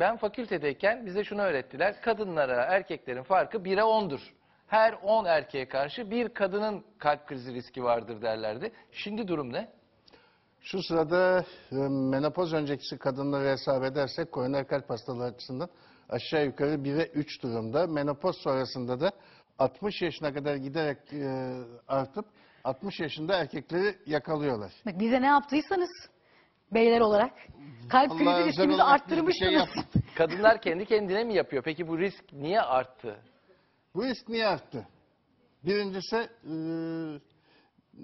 ben fakültedeyken bize şunu öğrettiler. Kadınlara erkeklerin farkı 1'e 10'dur. Her 10 erkeğe karşı bir kadının kalp krizi riski vardır derlerdi. Şimdi durum ne? Şu sırada e, menopoz öncekisi kadınları hesap edersek koroner kalp hastalığı açısından aşağı yukarı 1'e 3 durumda. Menopoz sonrasında da 60 yaşına kadar giderek e, artıp 60 yaşında erkekleri yakalıyorlar. Bak bize ne yaptıysanız beyler olarak kalp Allah krizi riskimizi arttırmışsınız. şey. Kadınlar kendi kendine mi yapıyor? Peki bu risk niye arttı? Bu risk niye arttı? Birincisi e, e,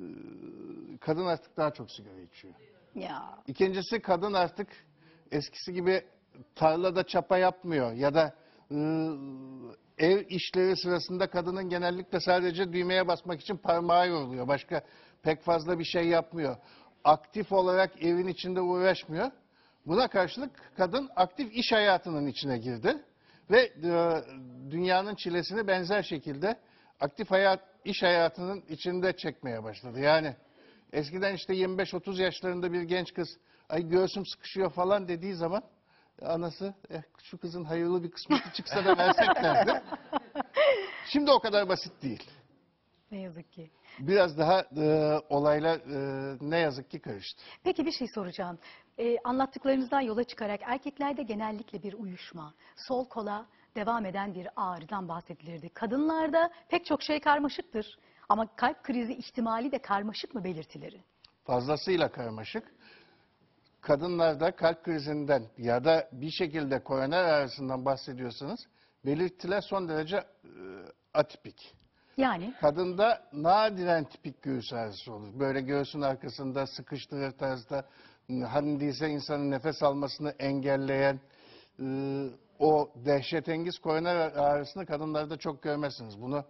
kadın artık daha çok sigara içiyor. ya İkincisi kadın artık eskisi gibi tarlada çapa yapmıyor ya da e, ev işleri sırasında kadının genellikle sadece düğmeye basmak için parmağı yoruluyor. Başka pek fazla bir şey yapmıyor. Aktif olarak evin içinde uğraşmıyor. Buna karşılık kadın aktif iş hayatının içine girdi ve e, dünyanın çilesini benzer şekilde aktif hayat iş hayatının içinde çekmeye başladı. Yani eskiden işte 25-30 yaşlarında bir genç kız ay göğsüm sıkışıyor falan dediği zaman anası eh, şu kızın hayırlı bir kısmeti çıksa da versek derdi. Şimdi o kadar basit değil. Ne yazık ki. Biraz daha e, olaylar e, ne yazık ki karıştı. Peki bir şey soracağım. Ee, anlattıklarınızdan yola çıkarak erkeklerde genellikle bir uyuşma, sol kola devam eden bir ağrıdan bahsedilirdi. Kadınlarda pek çok şey karmaşıktır. Ama kalp krizi ihtimali de karmaşık mı belirtileri? fazlasıyla karmaşık. Kadınlarda kalp krizinden ya da bir şekilde koroner ağrısından bahsediyorsanız belirtiler son derece e, atipik. Yani Kadında nadiren tipik göğüs ağrısı olur. Böyle göğsün arkasında sıkıştırır tarzda hani değilse insanın nefes almasını engelleyen e, o dehşetengiz koroner ağrısını kadınlarda çok görmezsiniz. Bunu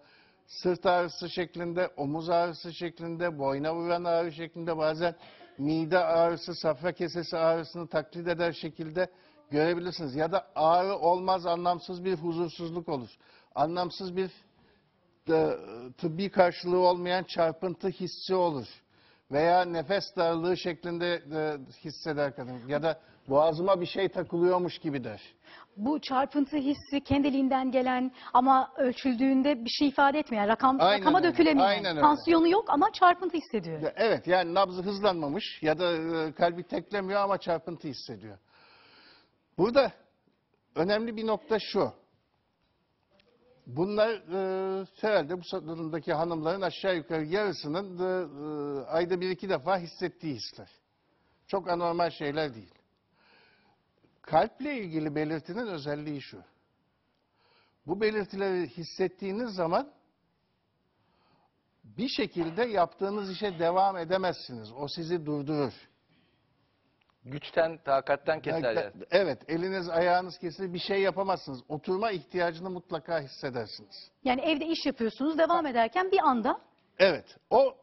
sırt ağrısı şeklinde, omuz ağrısı şeklinde, boyna vuran ağrı şeklinde bazen mide ağrısı, safra kesesi ağrısını taklit eder şekilde görebilirsiniz. Ya da ağrı olmaz anlamsız bir huzursuzluk olur. Anlamsız bir tıbbi karşılığı olmayan çarpıntı hissi olur. Veya nefes darlığı şeklinde e, hisseder kadın. Ya da boğazıma bir şey takılıyormuş gibi der. bu çarpıntı hissi kendiliğinden gelen ama ölçüldüğünde bir şey ifade etmeyen, rakam, Aynen rakama öyle, dökülemeyen, aynen öyle. tansiyonu yok ama çarpıntı hissediyor. Ya Evet yani nabzı hızlanmamış ya da e, kalbi teklemiyor ama çarpıntı hissediyor. Burada önemli bir nokta şu. Bunlar e, herhalde bu durumdaki hanımların aşağı yukarı yarısının da, e, ayda bir iki defa hissettiği hisler. Çok anormal şeyler değil. Kalple ilgili belirtinin özelliği şu. Bu belirtileri hissettiğiniz zaman bir şekilde yaptığınız işe devam edemezsiniz. O sizi durdurur. Güçten, takattan keser. yani. Evet, eliniz ayağınız kesilir bir şey yapamazsınız. Oturma ihtiyacını mutlaka hissedersiniz. Yani evde iş yapıyorsunuz, devam ederken bir anda Evet, o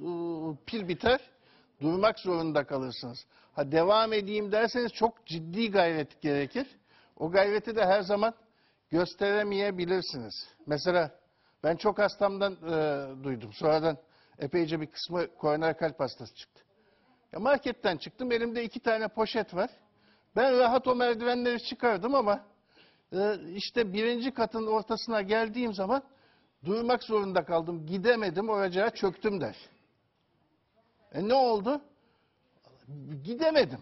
ıı, pil biter, durmak zorunda kalırsınız. Ha devam edeyim derseniz çok ciddi gayret gerekir. O gayreti de her zaman gösteremeyebilirsiniz. Mesela ben çok hastamdan e, duydum. Sonradan epeyce bir kısmı koroner kalp hastası çıktı. Ya marketten çıktım, elimde iki tane poşet var. Ben rahat o merdivenleri çıkardım ama e, işte birinci katın ortasına geldiğim zaman durmak zorunda kaldım. Gidemedim, oracağa çöktüm der. E ne oldu? Gidemedim.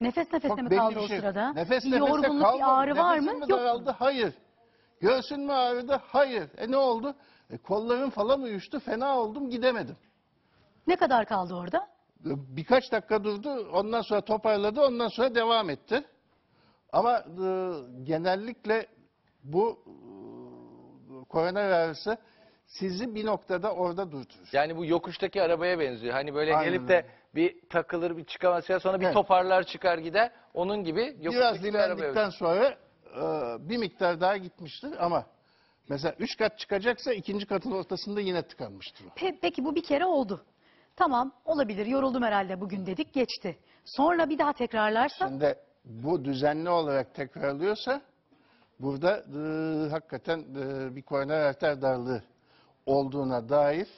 nefes nefese Çok mi belli kaldı bir o şey. sırada? Nefes bir nefese yorgunluk, kalmadı. bir ağrı var mı? mi Yok. daraldı? Hayır. Göğsün mü ağrıdı? Hayır. E ne oldu? E, kollarım falan uyuştu. Fena oldum. Gidemedim. Ne kadar kaldı orada? Birkaç dakika durdu. Ondan sonra toparladı. Ondan sonra devam etti. Ama e, genellikle bu e, koroner ağrısı sizi bir noktada orada durdurur. Yani bu yokuştaki arabaya benziyor. Hani böyle Aynen gelip de bir takılır, bir çıkamaz sonra bir Evet. toparlar çıkar gider. Onun gibi Biraz yokuştaki bir arabaya dinlendikten sonra e, bir miktar daha gitmiştir ama mesela üç kat çıkacaksa ikinci katın ortasında yine tıkanmıştır. o. Pe- peki bu bir kere oldu. Tamam olabilir yoruldum herhalde bugün dedik geçti. Sonra bir daha tekrarlarsa Şimdi bu düzenli olarak tekrarlıyorsa burada e, hakikaten e, bir koroner arter darlığı olduğuna dair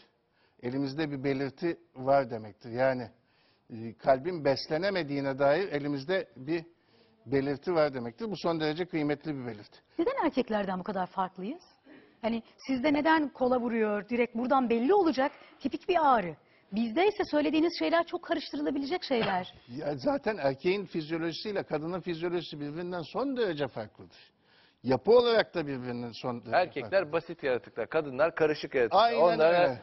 elimizde bir belirti var demektir. Yani e, kalbin beslenemediğine dair elimizde bir belirti var demektir. Bu son derece kıymetli bir belirti. Neden erkeklerden bu kadar farklıyız? Hani sizde neden kola vuruyor, direkt buradan belli olacak tipik bir ağrı. Bizde ise söylediğiniz şeyler çok karıştırılabilecek şeyler. Ya zaten erkeğin fizyolojisiyle kadının fizyolojisi birbirinden son derece farklıdır. Yapı olarak da birbirinden son derece farklı. Erkekler basit yaratıklar, kadınlar karışık yaratıklar. Aynen Onlara öyle.